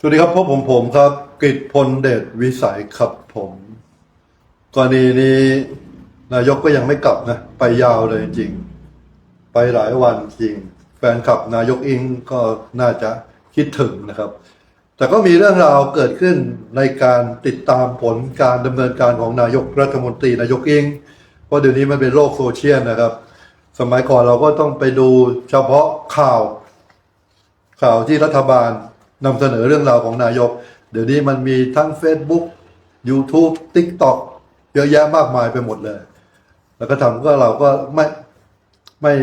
สวัสดีครับพบผมผมครับกฤษพลเดชวิสัยครับผมกรณีนี้นายกก็ยังไม่กลับนะ ไปยาวเลยจริง ไปหลายวันจริง แฟนคลับนายกอิงก็น่าจะคิดถึงนะครับ แต่ก็มีเรื่องราวเกิดขึ้นในการติดตามผลการดำเนินการของนายกรัฐมนตรีนายกอิงเพราะเดี๋ยวนี้มันเป็นโลกโซเชียลนะครับ สมัยก่อนเราก็ต้องไปดูเฉพาะข่าวข่าวที่รัฐบาล นำเสนอเรื่องราวของนายก เดี๋ยวนี้มันมีทั้ง Facebook YouTube TikTok เยอะแยะมากมายไปหมดเลย แล้วก็ทำก็เราก็ไม่ไม่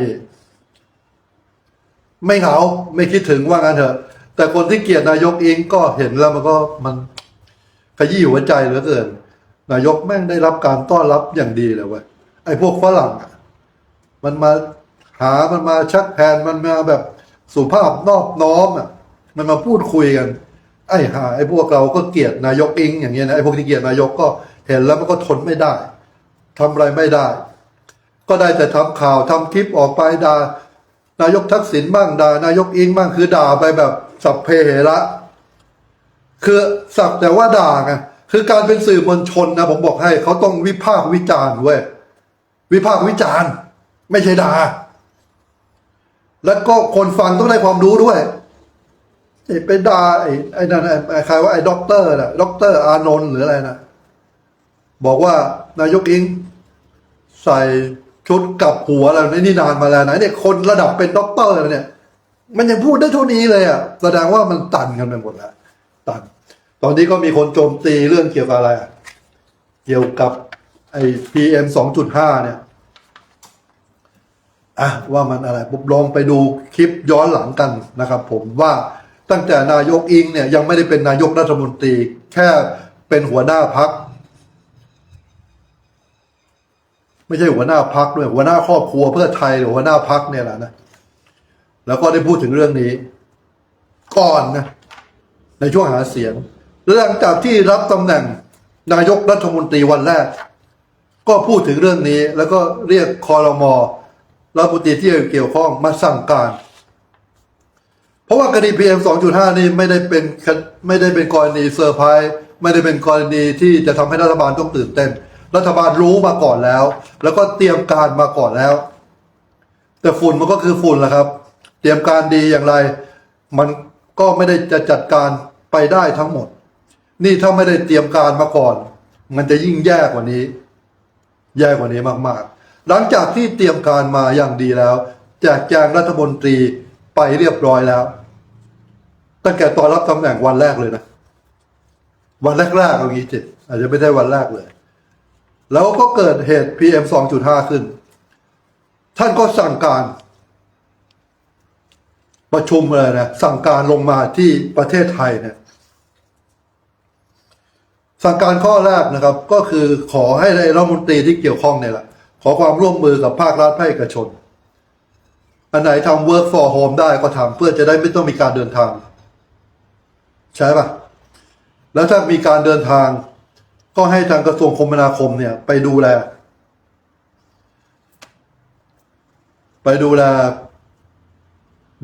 ไม่เหงาไม่คิดถึงว่างั้นเถอะ แต่คนที่เกลียดนายกเองก็เห็นแล้วมันก็มันขยี้หัวใจเหลือเกิน นายกแม่งได้รับการต้อนรับอย่างดีเลยเว้ยไอ้พวกฝรั่งมันมาหามันมาชักแผนมันมาแบบสุภาพนอบน้อมอะ มันมาพูดคุยกัน ไอ้หาไอ้พวกเราก็เกลียดนายกอิง อย่างเงี้ยนะไอ้พวกที่เกลียดนายกก็เห็นแล้วมันก็ทนไม่ได้ทำอะไรไม่ได้ ก็ได้แต่ทำข่าวทำคลิปออกไปด่านายกทักษิณบ้างด่านายกอิงบ้างคือด่าไปแบบสัพเพเหระคือสักแต่ว่าด่าไงคือการเป็นสื่อมวลชนนะผมบอกให้เขาต้องวิพากษ์วิจารณ์เว้ยวิพากษ์วิจารณ์ ไม่ใช่ด่าแล้วก็คนฟังต้องได้ความรู้ด้วย ไอ้ไปด่าไอ้ไอ้นั่นไอ้ไอ้ใครว่าไอ้ด็อกเตอร์น่ะด็อกเตอร์อานนท์หรืออะไรนะบอกว่านายกอิง ใส่ชุดกับหัวอะไรนี่นานมาแล้วนะเนี่ยคนระดับเป็นด็อกเตอร์แล้วเนี่ย มันยังพูดได้เท่านี้เลยอะแสดงว่ามันตันกันไปหมดแล้วตัน ตอนนี้ก็มีคนโจมตีเรื่องเกี่ยวกับอะไรเกี่ยวกับไอ้ PM สองจุดห้าเนี่ยอะว่ามันอะไรผมลองไปดูคลิปย้อนหลังกันนะครับ ผมว่า ตั้งแต่นายกอิงเนี่ยยังไม่ได้เป็นนายกรัฐมนตรี แค่เป็นหัวหน้าพัก ไม่ใช่หัวหน้าพักด้วยหัวหน้าครอบครัวเพื่อไทยหรือหัวหน้าพักเนี่ยแหละนะแล้วก็ได้พูดถึงเรื่องนี้ ก่อนนะในช่วงหาเสียงหลังจากที่รับตำแหน่งนายกรัฐมนตรีวันแรก ก็พูดถึงเรื่องนี้ แล้วก็เรียกคอรมอรัฐมนตรีที่เกี่ยวข้องมาสั่งการ เพราะว่าคดี PM 2.5 นี่ไม่ได้เป็นไม่ได้เป็นกรณีเซอร์ไพรส์ไม่ได้เป็นกรณีที่จะทำให้รัฐบาลต้องตื่นเต้น รัฐบาลรู้มาก่อนแล้ว แล้วก็เตรียมการมาก่อนแล้ว แต่ฝุ่นมันก็คือฝุ่นแหละครับ เตรียมการดีอย่างไร มันก็ไม่ได้จะจัดการไปได้ทั้งหมด นี่ถ้าไม่ได้เตรียมการมาก่อน มันจะยิ่งแย่กว่านี้ แย่กว่านี้มากๆ หลังจากที่เตรียมการมาอย่างดีแล้ว แจกแจงรัฐมนตรี ไปเรียบร้อยแล้ว ตั้งแต่ตอนรับตำแหน่งวันแรกเลยนะ วันแรกๆเอางี้จิอาจจะไม่ได้วันแรกเลย แล้วก็เกิดเหตุ PM 2.5 ขึ้น ท่านก็สั่งการ ประชุมเลยนะ สั่งการลงมาที่ประเทศไทยเนี่ยสั่งการข้อแรกนะครับ ก็คือขอให้รัฐมนตรีที่เกี่ยวข้องเนี่ยแหละขอความร่วมมือกับภาครัฐภาคเอกชน อันไหนทำ work for home ได้ก็ทำเพื่อจะได้ไม่ต้องมีการเดินทาง ใช่ปะแล้วถ้ามีการเดินทาง ก็ให้ทางกระทรวงคมนาคมเนี่ย ไปดูแล ไปดูแล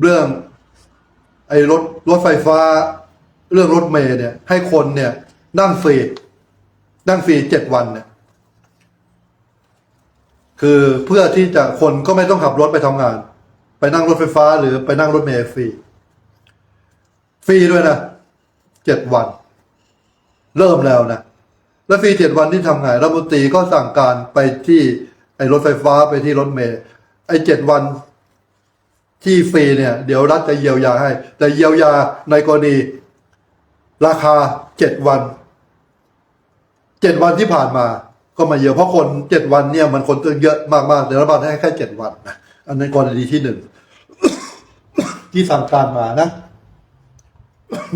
เรื่อง ไอ้รถรถไฟฟ้า เรื่องรถเมล์เนี่ย ให้คนเนี่ย นั่งฟรีนั่งฟรีเจ็ดวันเนี่ยคือเพื่อที่จะคนก็ไม่ต้องขับรถไปทำงาน ไปนั่งรถไฟฟ้าหรือไปนั่งรถเมล์ฟรี ฟรีด้วยนะเจ็ดวัน เริ่มแล้วนะ แล้วฟรีเจ็ดวันที่ทำไงรัฐมนตรีก็สั่งการไปที่ไอ้รถไฟฟ้าไปที่รถเมล์ไอ้เจ็ดวันที่ฟรีเนี่ย เดี๋ยวรัฐจะเยียวยาให้ แต่เยียวยาในกรณี ราคาเจ็ดวันเจ็ดวันที่ผ่านมา ก็มาเยอะเพราะคนเจ็ดวันเนี่ยมันคนตึงเยอะมากๆแต่รัฐบาลให้แค่เจ็ดวันนะอันนั้นกรณีที่หนึ่ง ที่สั่งการมานะ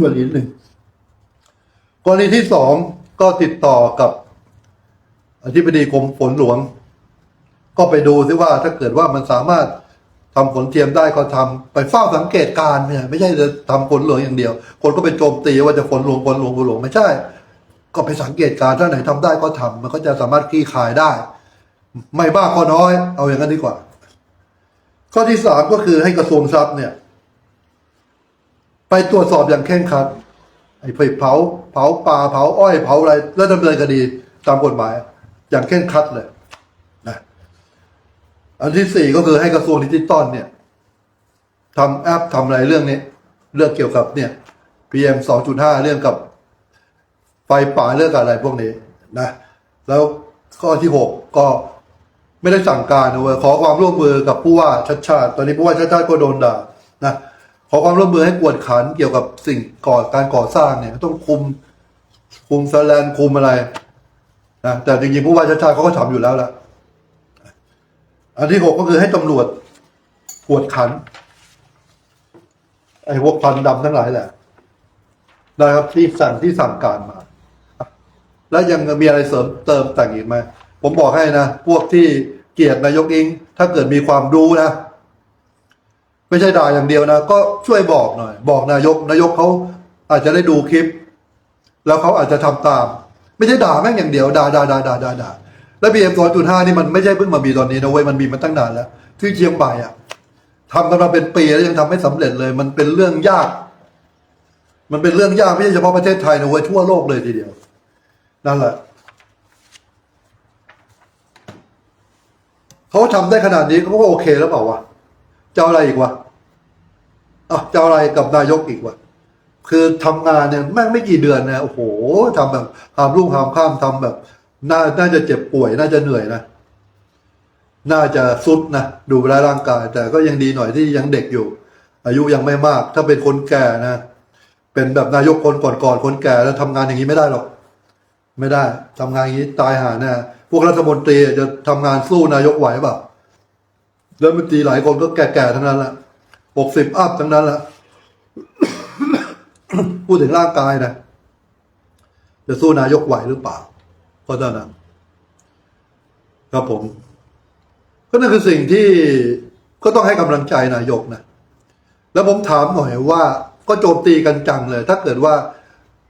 กรณีหนึ่งกรณีที่สองก็ติดต่อกับ อธิบดีกรมฝนหลวง ก็ไปดูซิว่าถ้าเกิดว่ามันสามารถทำฝนเทียมได้ก็ทำไปเฝ้าสังเกตการเนี่ยไม่ใช่จะทำฝนหลวงอย่างเดียว คนก็ไปโจมตีว่าจะฝนหลวงฝนหลวงฝนหลวงไม่ใช่ ก็ไปสังเกตการถ้าไหนทำได้ก็ทำมันก็จะสามารถคลี่คลายได้ ไม่บ้ากก็น้อย เอาอย่างนั้นดีกว่า ข้อที่สามก็คือให้กระทรวงทรัพย์เนี่ย ไปตรวจสอบอย่างเคร่งครัดไอ้เผาเผาป่าเผาอ้อยเผาอะไร แล้วดำเนินคดีตามกฎหมาย อย่างเคร่งครัดเลยนะอันที่สี่ก็คือให้กระทรวงดิจิตอลเนี่ยทำแอปทำอะไรเรื่องนี้ เรื่องเกี่ยวกับเนี่ย PM 2.5 เรื่องกับไฟป่าเรื่องอะไรพวกนี้นะแล้วข้อที่หกก็ไม่ได้สั่งการนะเว้ยขอความร่วมมือกับผู้ว่าชัดชาติ ตอนนี้ผู้ว่าชัดชาติก็โดนด่านะ ขอความร่วมมือให้กวดขันเกี่ยวกับสิ่งก่อการก่อสร้างเนี่ยต้องคุมคุมสแลนคุมอะไรนะแต่จริงๆผู้ว่าชัดชาติเขาก็ทำอยู่แล้วละอันที่หกก็คือให้ตำรวจกวดขัน ไอ้พวกพันดำทั้งหลายแหละนะครับที่สั่งที่สั่งการมา แล้วยังมีอะไรเสริมเติมแต่งอีกไหมผมบอกให้นะ พวกที่เกลียดนายกอิง ถ้าเกิดมีความรู้นะ ไม่ใช่ด่าอย่างเดียวนะ ก็ช่วยบอกหน่อย บอกนายกนายกเขาอาจจะได้ดูคลิป แล้วเขาอาจจะทำตาม ไม่ใช่ด่าแม่งอย่างเดียวด่าด่าด่าด่าด่าด่าแล้วบีเอ็มสองจุดห้านี่มันไม่ใช่เพิ่งมามีตอนนี้นะเว้ยมันมีมาตั้งนานแล้วที่เชียงใหม่อะทำกันมาเป็นปีแล้วยังทำไม่สำเร็จเลย มันเป็นเรื่องยาก มันเป็นเรื่องยากไม่ใช่เฉพาะประเทศไทยนะเว้ยทั่วโลกเลยทีเดียว นั่นแหละเขาทำได้ขนาดนี้เขาก็โอเคแล้วเปล่าวะ จะอาอะไรอีกวะอะจะอาอะไรกับนายกอีกวะคือทำงานเนี่ยแม่งไม่กี่เดือนนะโอ้โหทำแบบหามรุ่งหามข้ามทำแบบน่าน่าจะเจ็บป่วย น่าจะเหนื่อยนะน่าจะสุดนะดูแลร่างกาย แต่ก็ยังดีหน่อยที่ยังเด็กอยู่ อายุยังไม่มาก ถ้าเป็นคนแก่นะ เป็นแบบนายกคนก่อนๆคนแก่แล้วทำงานอย่างนี้ไม่ได้หรอก ไม่ได้ทำงานอย่างนี้ตายหาแน่พวกรัฐมนตรีจะทำงานสู้นายกไหวเปล่า แล้วมนตรีหลายคนก็แก่ๆทั้งนั้นแหละหกสิบอัพทั้งนั้นแหละพูดถึงร่างกายนะจะสู้นายกไหวหรือเปล่าเพราะฉะนั้นครับผม ก็นั่นคือสิ่งที่ก็ต้องให้กำลังใจนายกนะแล้วผมถามหน่อยว่า ก็โจมตีกันจังเลย ถ้าเกิดว่า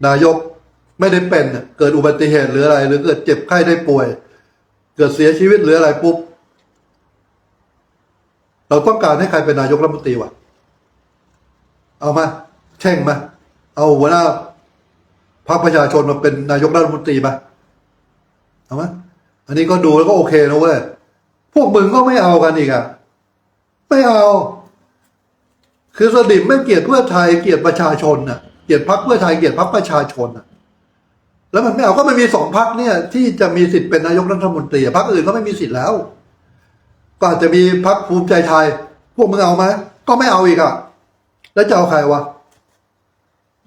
นายกไม่ได้เป็นเกิดอุบัติเหตุหรืออะไร หรือเกิดเจ็บไข้ได้ป่วย เกิดเสียชีวิตหรืออะไรปุ๊บ เราต้องการให้ใครเป็นนายกรัฐมนตรีวะเอามาแช่งมา เอาหัวหน้าพรรคประชาชนมาเป็นนายกรัฐมนตรีมาเอามาอันนี้ก็ดูแล้วก็โอเคนะเว้ยพวกมึงก็ไม่เอากันอีกอะไม่เอา คือสดิมไม่เกลียดเพื่อไทยเกลียดประชาชนน่ะเกลียดพรรคเพื่อไทยเกลียดพรรคประชาชนน่ะ แล้วมันไม่เอาก็มันมีสองพรรคเนี่ย ที่จะมีสิทธิ์เป็นนายกรัฐมนตรีพรรคอื่นก็ไม่มีสิทธิ์แล้ว ก็อาจจะมีพรรคภูมิใจไทย พวกมึงเอาไหมก็ไม่เอาอีกอะแล้วจะเอาใครวะ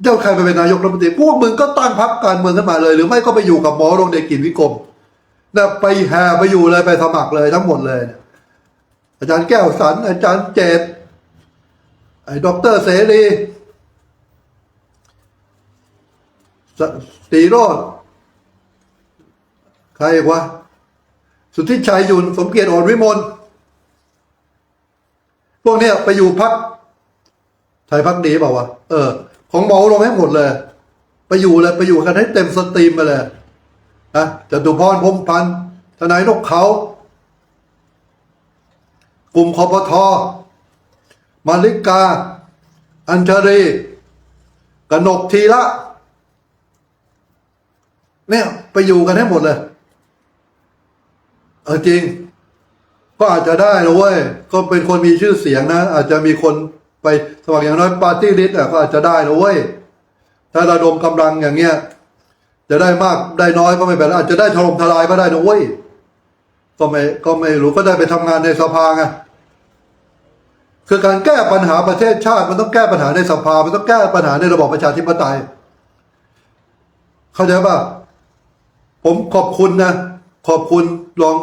จะเอาใครไปเป็นนายกรัฐมนตรีพวกมึงก็ตั้งพรรคการเมืองขึ้นมาเลย หรือไม่ก็ไปอยู่กับหมอรงเดกิจวิกรมนะไปแห่ไปอยู่เลยไปสมัครเลยทั้งหมดเลยเนี่ยอาจารย์แก้วสัน อาจารย์เจตไอ้ด็อกเตอร์เสรีสตีโรดใครอีกวะสุทธิชัยยุนสมเกียรติอ่อนวิมล พวกเนี้ยไปอยู่พักไทยพักดีเปล่าวะเออ ของหมอลงให้หมดเลย ไปอยู่เลยไปอยู่กันให้เต็มสตรีมไปเลยนะจตุพรพมพันธ์ทนายนกเขา กลุ่มคอปทมาริกา อัญชรีกนกทีละเนี่ย ไปอยู่กันให้หมดเลย เออจริง ก็อาจจะได้นะเว้ย ก็เป็นคนมีชื่อเสียงนะ อาจจะมีคนไปสมัครอย่างน้อยปาร์ตี้ลิสต์อะก็อาจจะได้นะเว้ย ถ้าระดมกำลังอย่างเงี้ย จะได้มากได้น้อยก็ไม่เป็นไรอาจจะได้ถล่มทลายก็ได้นะเว้ย ก็ไม่ก็ไม่รู้ก็ได้ไปทำงานในสภาไงคือการแก้ปัญหาประเทศชาติ มันต้องแก้ปัญหาในสภา มันต้องแก้ปัญหาในระบอบประชาธิปไตย เข้าใจป่ะผมขอบคุณนะ ขอบคุณรอง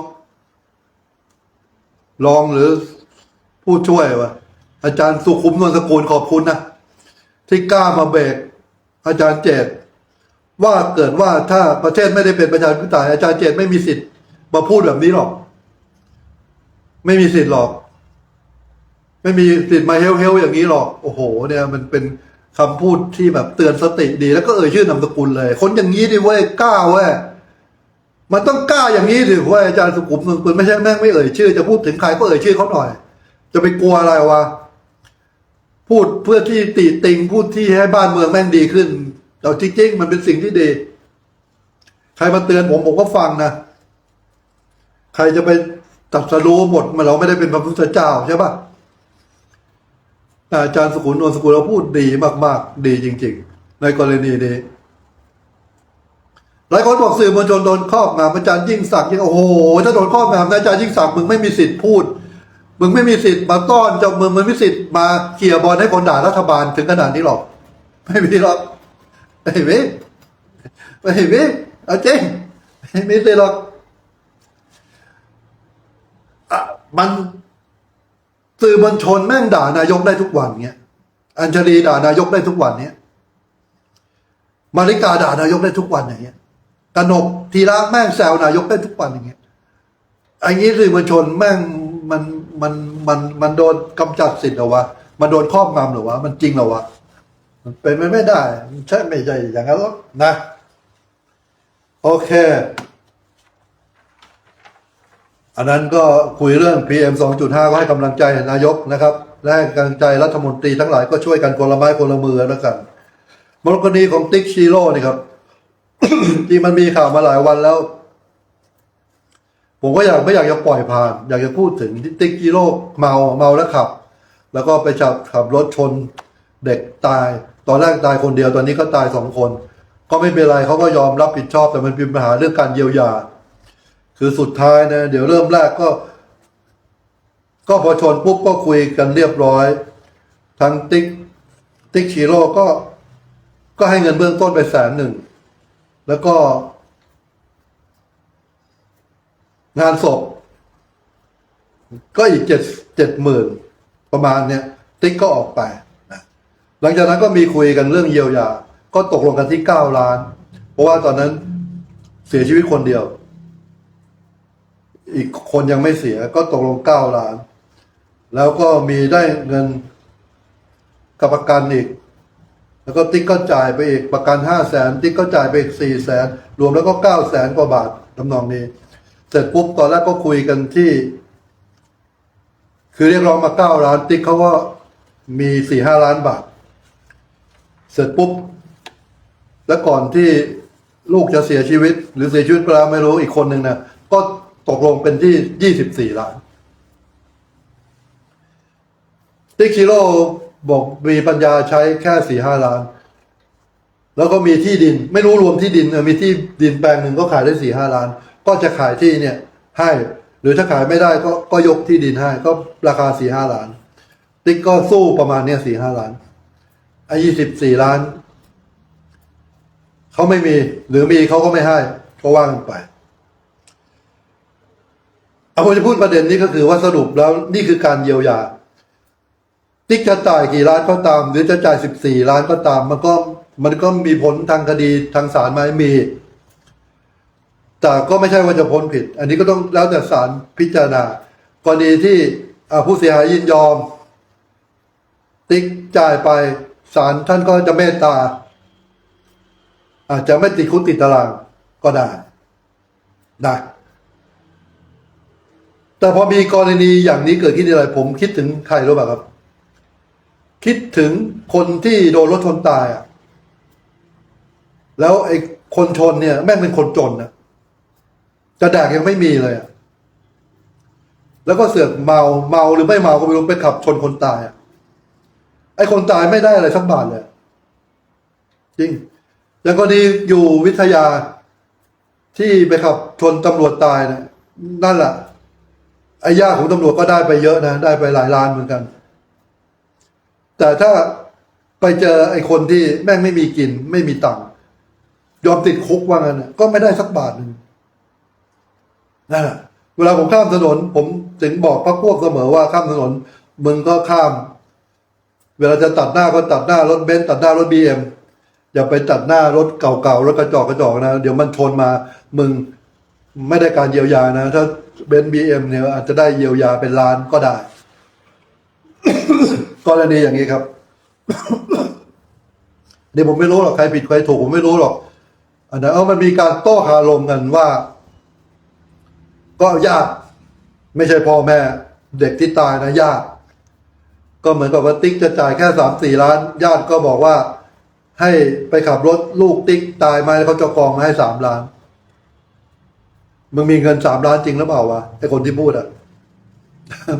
รองหรือผู้ช่วยวะอาจารย์สุขุมนวลสกุลขอบคุณนะที่กล้ามาเบรกอาจารย์เจตว่าเกิดว่าถ้าประเทศไม่ได้เป็นประชาธิปไตยอาจารย์เจตไม่มีสิทธิ์มาพูดแบบนี้หรอก ไม่มีสิทธิ์หรอก ไม่มีสิทธิ์มาเฮลเฮลอย่างนี้หรอก โอ้โห เนี่ย มันเป็นคำพูดที่แบบเตือนสติดี แล้วก็เอ่ยชื่อนามสกุลเลย คนอย่างนี้ดิเว้ยกล้าเว้ย มันต้องกล้าอย่างนี้ดิเว้ยอาจารย์สุขุมนวลสกุลไม่ใช่แม่งไม่เอ่ยชื่อจะพูดถึงใครก็เอ่ยชื่อเขาหน่อย จะไปกลัวอะไรวะพูดเพื่อที่ติติงพูดที่ให้บ้านเมืองแม่งดีขึ้นแต่จริงๆมันเป็นสิ่งที่ดี ใครมาเตือนผมผมก็ฟังนะใครจะไปตัดสรู้หมดมาเราไม่ได้เป็นพระพุทธเจ้าใช่ปะอาจารย์สกุลนวลสกุลเราพูดดีมาก ๆ ดีจริง ๆ ในกรณีนี้ หลายคนบอกสื่อมวลชนโดนครอบงำอาจารย์ยิ่งศักดิ์ยิ่งโอ้โหถ้าโดนครอบงำนะอาจารย์ยิ่งศักดิ์มึงไม่มีสิทธิ์พูด มึงไม่มีสิทธิ์มาต้อนเจ้ามึงมึงไม่มีสิทธิ์มาเขี่ยบอลให้คนด่ารัฐบาลถึงขนาดนี้หรอก ไม่มีหรอกไม่มีไม่มีเอาจริงไม่มีสิหรอกอะมันสื่อมวลชนแม่งด่านายกได้ทุกวันเงี้ย อัญชลีด่านายกได้ทุกวันเนี้ยมาริกาด่านายกได้ทุกวันอย่างเงี้ย กนกทีละแม่งแซวนายกได้ทุกวันอย่างเงี้ยไอ้งี้สื่อมวลชนแม่งมันมันมันมันโดนกำจัดสิทธิ์เหรอวะมันโดนครอบงำเหรอวะมันจริงเหรอวะมันเป็นไปไม่ได้ใช่ไม่ใช่อย่างนั้นหรอกนะ โอเค อันนั้นก็คุยเรื่อง PM 2.5 ก็ให้กำลังใจนายกนะครับและให้กำลังใจรัฐมนตรีทั้งหลายก็ช่วยกันคนละไม้คนละมือแล้วกันมรกรณีของติ๊กชิโร่นี่ครับ ที่มันมีข่าวมาหลายวันแล้ว ผมก็อยากไม่อยากจะปล่อยผ่าน อยากจะพูดถึงติ๊กชิโร่เมาเมาแล้วขับ แล้วก็ไปจับขับรถชนเด็กตาย ตอนแรกตายคนเดียวตอนนี้ก็ตายสองคน ก็ไม่เป็นไรเขาก็ยอมรับผิดชอบแต่มันเป็นปัญหาเรื่องการเยียวยา คือสุดท้ายนะเดี๋ยวเริ่มแรกก็ ก็พอชนปุ๊บก็คุยกันเรียบร้อยทางติ๊กติ๊กชีโร่ก็ก็ให้เงินเบื้องต้นไปแสนหนึ่ง แล้วก็ งานศพ ก็อีกเจ็ดเจ็ดหมื่นประมาณเนี้ยติ๊กก็ออกไปนะหลังจากนั้นก็มีคุยกันเรื่องเยียวยา ก็ตกลงกันที่เก้าล้าน เพราะว่าตอนนั้นเสียชีวิตคนเดียว อีกคนยังไม่เสีย ก็ตกลงเก้าล้าน แล้วก็มีได้เงินกับประกันอีก แล้วก็ติ๊กก็จ่ายไปอีกประกันห้าแสนติ๊กก็จ่ายไปอีกสี่แสนรวมแล้วก็เก้าแสนกว่าบาททำนองนี้ เสร็จปุ๊บตอนแรกก็คุยกันที่ คือเรียกร้องมาเก้าล้าน ติ๊กเขาก็มีสี่ห้าล้านบาท เสร็จปุ๊บ แล้วก่อนที่ลูกจะเสียชีวิต หรือเสียชีวิตไปแล้วไม่รู้อีกคนหนึ่งนะก็ตกลงเป็นที่ยี่สิบสี่ล้านติ๊กชิโร่ บอกมีปัญญาใช้แค่สี่ห้าล้าน แล้วก็มีที่ดิน ไม่รู้รวมที่ดินเออมีที่ดินแปลงหนึ่งก็ขายได้สี่ห้าล้าน ก็จะขายที่เนี่ยให้ หรือถ้าขายไม่ได้ก็ก็ยกที่ดินให้ ก็ราคาสี่ห้าล้าน ติ๊กก็สู้ประมาณเนี้ยสี่ห้าล้านไอ้ยี่สิบสี่ล้านเขาไม่มี หรือมีเขาก็ไม่ให้ก็ว่างไปเอาผมจะพูดประเด็นนี้ก็คือว่าสรุปแล้วนี่คือการเยียวยา ติ๊กจะจ่ายกี่ล้านก็ตาม หรือจะจ่ายสิบสี่ล้านก็ตาม มันก็มันก็มีผลทางคดีทางศาลไหมมี แต่ก็ไม่ใช่ว่าจะพ้นผิด อันนี้ก็ต้องแล้วแต่ศาลพิจารณากรณีที่ผู้เสียหายยินยอม ติ๊กจ่ายไปศาลท่านก็จะเมตตา อาจจะไม่ติดคุกติดตารางก็ได้ได้แต่พอมีกรณีอย่างนี้เกิดขึ้นทีไรผมคิดถึงใครรู้ป่ะครับ คิดถึงคนที่โดนรถชนตายอะ แล้วไอ้คนชนเนี่ย แม่งเป็นคนจนนะจะแดกยังไม่มีเลยอะ แล้วก็เสือกเมาเมาหรือไม่เมาก็ไม่รู้ไปขับชนคนตายอะ ไอ้คนตายไม่ได้อะไรสักบาทเลย จริง อย่างกรณีอยู่วิทยาที่ไปขับชนตำรวจตายนะนั่นแหละไอ้ญาติของตำรวจก็ได้ไปเยอะนะ ได้ไปหลายล้านเหมือนกัน แต่ถ้าไปเจอไอ้คนที่แม่งไม่มีกิน ไม่มีตังค์ยอมติดคุกว่างั้นก็ไม่ได้สักบาทหนึ่งนั่นแหละเวลาผมข้ามถนน ผมถึงบอกพักพวกเสมอว่าข้ามถนนมึงก็ข้าม เวลาจะตัดหน้าก็ตัดหน้ารถเบนซ์ตัดหน้ารถบีเอ็มอย่าไปตัดหน้ารถเก่าๆรถกระจอกกระจอกนะ เดี๋ยวมันชนมา มึงไม่ได้การเยียวยานะ ถ้าเบนซ์บีเอ็มเนี่ยอาจจะได้เยียวยาเป็นล้านก็ได้ กรณีอย่างนี้ครับนี่ผมไม่รู้หรอกใครผิดใครถูกผมไม่รู้หรอกอันนั้นเอามันมีการโต้คารมกันว่า ก็ญาติไม่ใช่พ่อแม่ เด็กที่ตายนะญาติก็เหมือนกับว่าติ๊กจะจ่ายแค่สามสี่ล้าน ญาติก็บอกว่า ให้ไปขับรถลูกติ๊กตายมาแล้วเขาจะกองมาให้สามล้านมึงมีเงินสามล้านจริงหรือเปล่าวะไอคนที่พูดอะ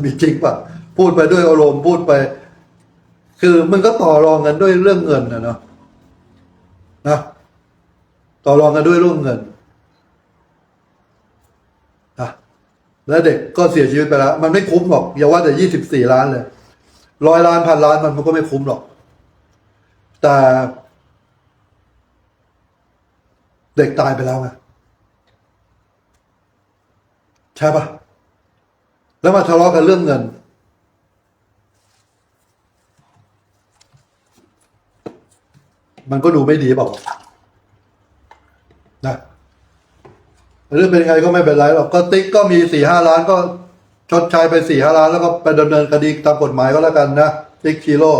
มีจริงปะพูดไปด้วยอารมณ์พูดไป คือมึงก็ต่อรองกันด้วยเรื่องเงินนะเนาะนะต่อรองกันด้วยเรื่องเงินอะแล้วเด็กก็เสียชีวิตไปแล้ว มันไม่คุ้มหรอกอย่าว่าแต่ยี่สิบสี่ล้านเลยร้อยล้านพันล้านมันมันก็ไม่คุ้มหรอก แต่ เด็กตายไปแล้วไงใช่ปะแล้วมาทะเลาะกันเรื่องเงิน มันก็ดูไม่ดีเปล่านะเรื่องเป็นไงก็ไม่เป็นไรหรอกก็ติ๊กก็มีสี่ห้าล้านก็ชดใช้ไปสี่ห้าล้านแล้วก็ไปดำเนินคดีตามกฎหมายก็แล้วกันนะติ๊กชีโร่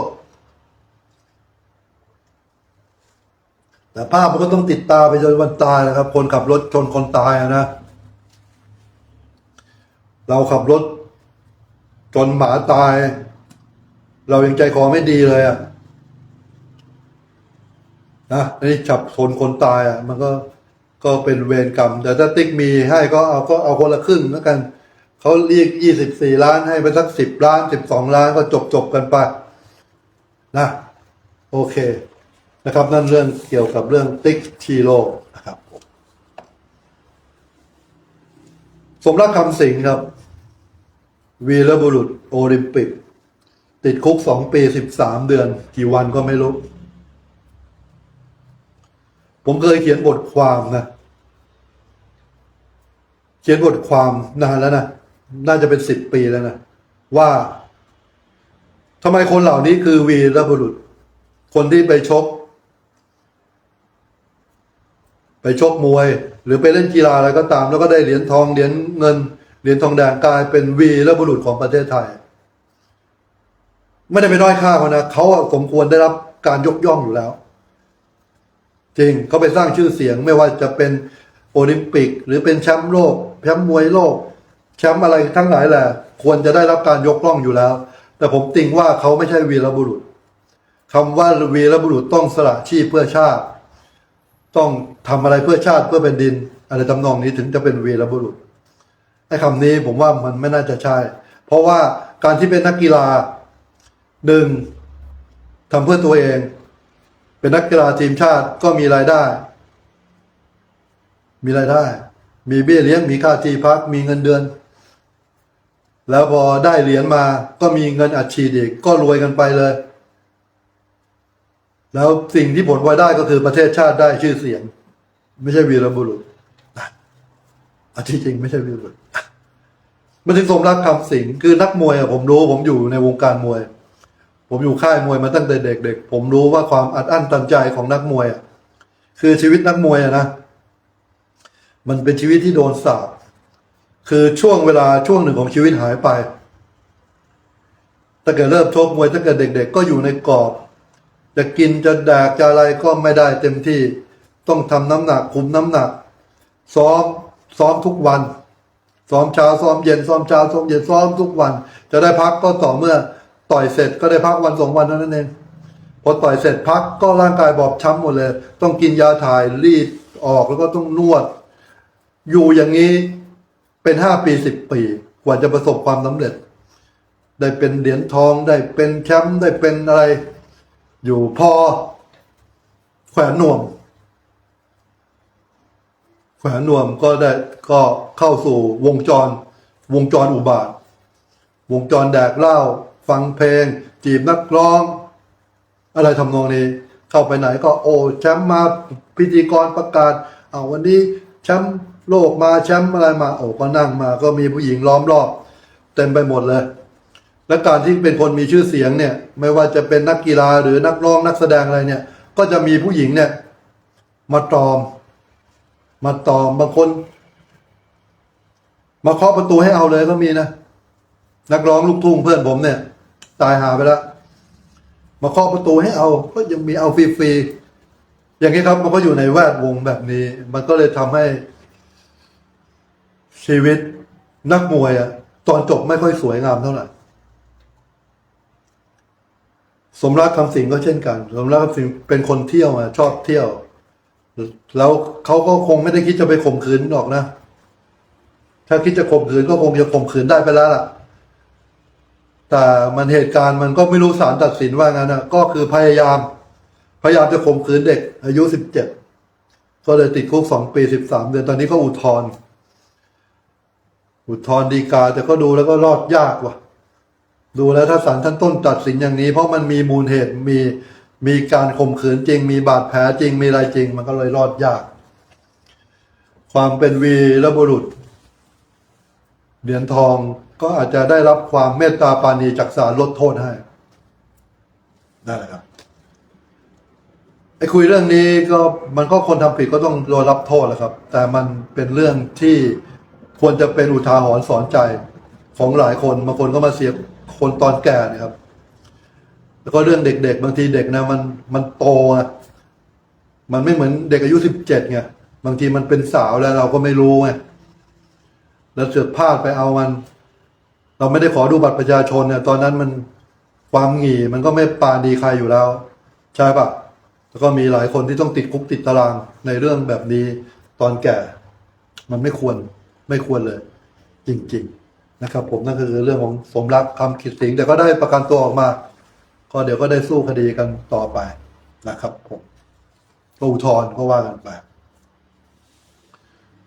แต่ภาพมันก็ต้องติดตาไปจนวันตายนะครับ คนขับรถชนคนตายนะ เราขับรถจนหมาตาย เรายังใจคอไม่ดีเลยอะ นะนนี้จับชนคนตายอะมันก็ก็เป็นเวรกรรม แต่ถ้าติ๊กมีให้ก็เอาก็เอาคนละครึ่งแล้วกันเขาเรียกยี่สิบสี่ล้านให้ไปสักสิบล้านสิบสองล้านก็จบจบกันไปนะโอเคนะครับ นั่นเรื่องเกี่ยวกับเรื่องติ๊กชีโร่นะครับ สมรักคำสิงครับ วีรบุรุษโอลิมปิก ติดคุกสองปีสิบสามเดือน กี่วันก็ไม่รู้ ผมเคยเขียนบทความนะ เขียนบทความนานแล้วนะ น่าจะเป็นสิบปีแล้วนะ ว่าทำไมคนเหล่านี้คือวีรบุรุษ คนที่ไปชก ไปชกมวย หรือไปเล่นกีฬาอะไรก็ตาม แล้วก็ได้เหรียญทองเหรียญเงินเหรียญทองแดงกลายเป็นวีรบุรุษของประเทศไทย ไม่ได้ไปด้อยค่าเขานะเขาอะสมควรได้รับการยกย่องอยู่แล้ว จริงเขาไปสร้างชื่อเสียงไม่ว่าจะเป็นโอลิมปิก หรือเป็นแชมป์โลกแชมป์มวยโลกแชมป์อะไรทั้งหลายแหละควรจะได้รับการยกย่องอยู่แล้ว แต่ผมติงว่าเขาไม่ใช่วีรบุรุษคำว่าวีรบุรุษต้องสละชีพเพื่อชาติ ต้องทำอะไรเพื่อชาติเพื่อเป็นดิน อะไรทำนองนี้ถึงจะเป็นวีรบุรุษไอ้คำนี้ผมว่ามันไม่น่าจะใช่ เพราะว่าการที่เป็นนักกีฬาหนึ่งทำเพื่อตัวเอง เป็นนักกีฬาทีมชาติก็มีรายได้ มีรายได้ มีเบี้ยเลี้ยงมีค่าที่พักมีเงินเดือน แล้วพอได้เหรียญมาก็มีเงินอัดฉีดอีกก็รวยกันไปเลย แล้วสิ่งที่ผลพลอยได้ก็คือประเทศชาติได้ชื่อเสียง ไม่ใช่วีรบุรุษนะอันที่จริงไม่ใช่วีรบุรุษมันถึงสมรักคำสิงคือนักมวยอะผมรู้ผมอยู่ในวงการมวย ผมอยู่ค่ายมวยมาตั้งแต่เด็กๆผมรู้ว่าความอัดอั้นตันใจของนักมวยอะคือชีวิตนักมวยอะนะ มันเป็นชีวิตที่โดนสาปคือช่วงเวลาช่วงหนึ่งของชีวิตหายไปตั้งแต่เริ่มชกมวยตั้งแต่เด็ก ๆ ก็อยู่ในกรอบ จะกินจะแดกจะอะไรก็ไม่ได้เต็มที่ต้องทำน้ำหนักคุมน้ำหนัก ซ้อมซ้อมทุกวัน ซ้อมเช้าซ้อมเย็นซ้อมเช้าซ้อมเย็นซ้อมทุกวัน จะได้พักก็ต่อเมื่อ ต่อยเสร็จก็ได้พักวันสองวันเท่านั้นเองพอต่อยเสร็จพักก็ร่างกายบอบช้ำหมดเลย ต้องกินยาถ่ายรีดออกแล้วก็ต้องนวด อยู่อย่างนี้เป็นห้าปีสิบปี กว่าจะประสบความสำเร็จ ได้เป็นเหรียญทองได้เป็นแชมป์ได้เป็นอะไร อยู่พอ แขวนนวม แขวนนวมก็ได้ก็เข้าสู่วงจร วงจรอุบาท วงจรแดกเหล้า ฟังเพลง จีบนักร้อง อะไรทำนองนี้ เข้าไปไหนก็โอ้แชมป์มาพิธีกรประกาศเอาวันนี้แชมป์โลกมาแชมป์อะไรมาโอ้ก็นั่งมา ก็มีผู้หญิงล้อมรอบ เต็มไปหมดเลย และการที่เป็นคนมีชื่อเสียงเนี่ย ไม่ว่าจะเป็นนักกีฬาหรือนักร้องนักแสดงอะไรเนี่ย ก็จะมีผู้หญิงเนี่ยมาตอม มาตอมบางคน มาเคาะประตูให้เอาเลยก็มีนะ นักร้องลูกทุ่งเพื่อนผมเนี่ย ตายหาไปแล้วมาเคาะประตูให้เอาก็ยังมีเอาฟรีๆอย่างนี้ครับ มันก็อยู่ในแวดวงแบบนี้ มันก็เลยทำให้ ชีวิตนักมวยอะตอนจบไม่ค่อยสวยงามเท่าไหร่สมรักคำสิงก็เช่นกัน สมรักคำสิงเป็นคนเที่ยวอะชอบเที่ยว แล้วเขาก็คงไม่ได้คิดจะไปข่มขืนหรอกนะ ถ้าคิดจะข่มขืนก็คงจะข่มขืนได้ไปแล้วล่ะ แต่มันเหตุการณ์มันก็ไม่รู้ศาลตัดสินว่างั้นนะก็คือพยายาม พยายามจะข่มขืนเด็ก อายุสิบเจ็ดก็เลยติดคุกสองปีสิบสามเดือนตอนนี้ก็อุทธรณ์อุทธรณ์ดีกา แต่ก็ดูแล้วก็รอดยากว่ะ ดูแล้วถ้าศาลท่านต้นตัดสินอย่างนี้ เพราะมันมีมูลเหตุมีมีการข่มขืนจริง มีบาดแผลจริงมีอะไรจริง มันก็เลยรอดยาก ความเป็นวีรบุรุษ เหรียญทองก็อาจจะได้รับความเมตตาปาณีจากศาลลดโทษให้นั่นแหละครับไอ้คุยเรื่องนี้ก็มันก็คนทำผิดก็ต้องโดนรับโทษแหละครับ แต่มันเป็นเรื่องที่ควรจะเป็นอุทาหรณ์สอนใจของหลายคนบางคนก็มาเสียคนตอนแก่นะครับ แล้วก็เรื่องเด็กๆ บางทีเด็กนะ มันมันโตอะมันไม่เหมือนเด็กอายุสิบเจ็ดไงบางทีมันเป็นสาวแล้วเราก็ไม่รู้ไง แล้วเสือกพลาดไปเอามัน เราไม่ได้ขอดูบัตรประชาชนเนี่ย ตอนนั้นมันความหงี่มันก็ไม่ปราดีใครอยู่แล้ว ใช่ปะแล้วก็มีหลายคนที่ต้องติดคุกติดตารางในเรื่องแบบนี้ ตอนแก่ มันไม่ควรไม่ควรเลย จริง ๆ นะครับ ผมนั่นคือเรื่องของสมรักคำขิดสิงแต่ก็ได้ประกันตัวออกมา ก็เดี๋ยวก็ได้สู้คดีกันต่อไปนะครับ ผมก็อุทธรณ์ก็ว่ากันไป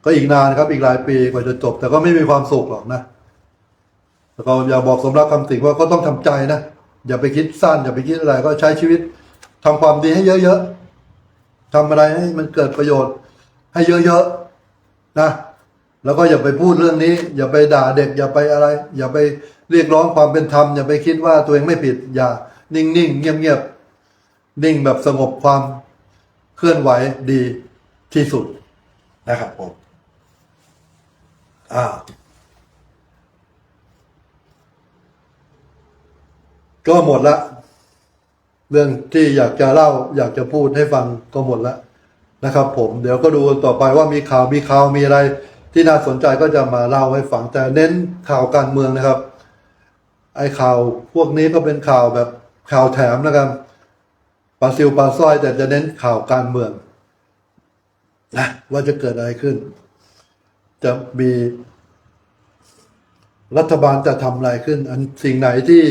ก็อีกนานครับอีกหลายปีกว่าจะจบ แต่ก็ไม่มีความสุขหรอกนะแล้วก็อย่าบอกสมรักคำสิงว่าก็ต้องทำใจนะอย่าไปคิดสั้น อย่าไปคิดอะไร ก็ใช้ชีวิตทำความดีให้เยอะๆทำอะไรให้มันเกิดประโยชน์ ให้เยอะๆนะแล้วก็อย่าไปพูดเรื่องนี้ อย่าไปด่าเด็ก อย่าไปอะไร อย่าไปเรียกร้องความเป็นธรรมอย่าไปคิดว่าตัวเองไม่ผิด อย่า นิ่งๆเงียบๆนิ่งแบบสงบความเคลื่อนไหวดีที่สุดนะครับผม อ่าก็หมดละ เรื่องที่อยากจะเล่า อยากจะพูดให้ฟังก็หมดละนะครับ ผมเดี๋ยวก็ดูต่อไปว่ามีข่าวมีข่าวมีอะไร ที่น่าสนใจก็จะมาเล่าให้ฟังแต่เน้นข่าวการเมืองนะครับ ไอ้ข่าวพวกนี้ก็เป็นข่าวแบบข่าวแถมนะครับปลาซิวปลาสร้อยแต่จะเน้นข่าวการเมืองนะว่าจะเกิดอะไรขึ้น จะมีรัฐบาลจะทำอะไรขึ้น อันสิ่งไหนที่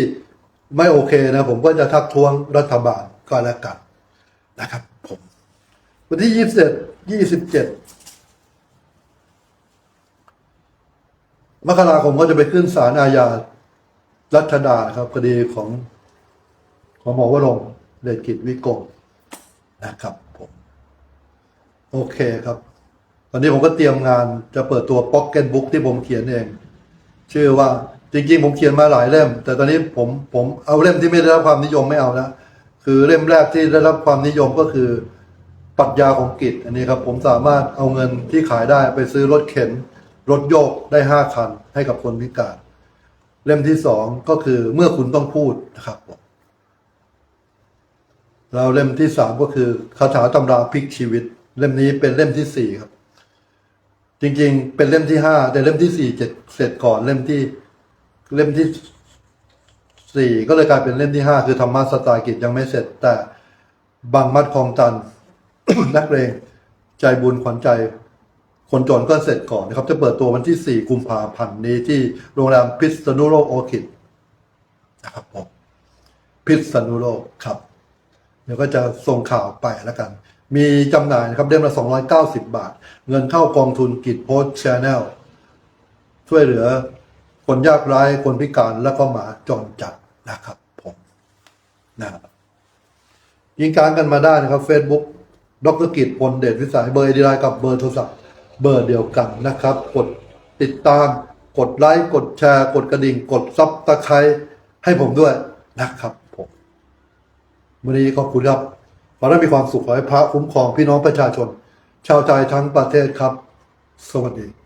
ไม่โอเคนะ ผมก็จะทักท้วงรัฐบาลก็แล้วกันนะครับ ผม วันที่ยี่สิบเจ็ดยี่สิบเจ็ดมกราคมก็จะไปขึ้นศาลอาญารัชดาครับคดีของ ของหมอวรงเดชกิจวิกรมนะครับผม โอเคครับ ตอนนี้ผมก็เตรียมงานจะเปิดตัวพ็อกเก็ตบุ๊กที่ผมเขียนเอง ชื่อว่าจริงๆ ผมเขียนมาหลายเล่ม แต่ตอนนี้ผมผมเอาเล่มที่ไม่ได้รับความนิยมไม่เอานะคือเล่มแรกที่ได้รับความนิยมก็คือปรัชญาของกิจอันนี้ครับผมสามารถเอาเงินที่ขายได้ไปซื้อรถเข็น รถโยกได้ห้าคันให้กับคนพิการ เล่มที่สองก็คือเมื่อคุณต้องพูดนะครับผมแล้วเล่มที่สามก็คือคาถาตำราพลิกชีวิต เล่มนี้เป็นเล่มที่สี่ครับ จริง ๆ เป็นเล่มที่ห้าแต่เล่มที่สี่เจ็ดเสร็จก่อนเล่มที่เล่มที่สี่ก็เลยกลายเป็นเล่มที่ห้าคือธรรมะสไตล์กิจยังไม่เสร็จ แต่บางมัดคลองตัน นักเรงใจบุญขวัญใจ คนจนก็เสร็จก่อนนะครับ จะเปิดตัววันที่สี่กุมภาพันธ์นี้ที่โรงแรมพิษณุโลกโอคิดนะครับผมพิษณุโลกครับ เดี๋ยวก็จะส่งข่าวไปแล้วกัน มีจำหน่ายนะครับเดือนละ 290 บาท เงินเข้ากองทุนกิจโพสชแนลช่วยเหลือคนยากไร้คนพิการและก็หมาจรจัดนะครับผมนะครับยิงการกันมาได้นะครับ Facebook ดรกิจพลเดชวิสัยเบอร์ดีไลน์กับเบอร์โทรศัพท์เบอร์เดียวกันนะครับ กดติดตาม กดไลค์กดแชร์ กดกระดิ่ง กดซับตะไคร้ให้ผมด้วยนะครับผมวันนี้ขอบคุณครับ ขอให้มีความสุขขอให้พระคุ้มครองพี่น้องประชาชน ชาวไทยทั้งประเทศครับ สวัสดี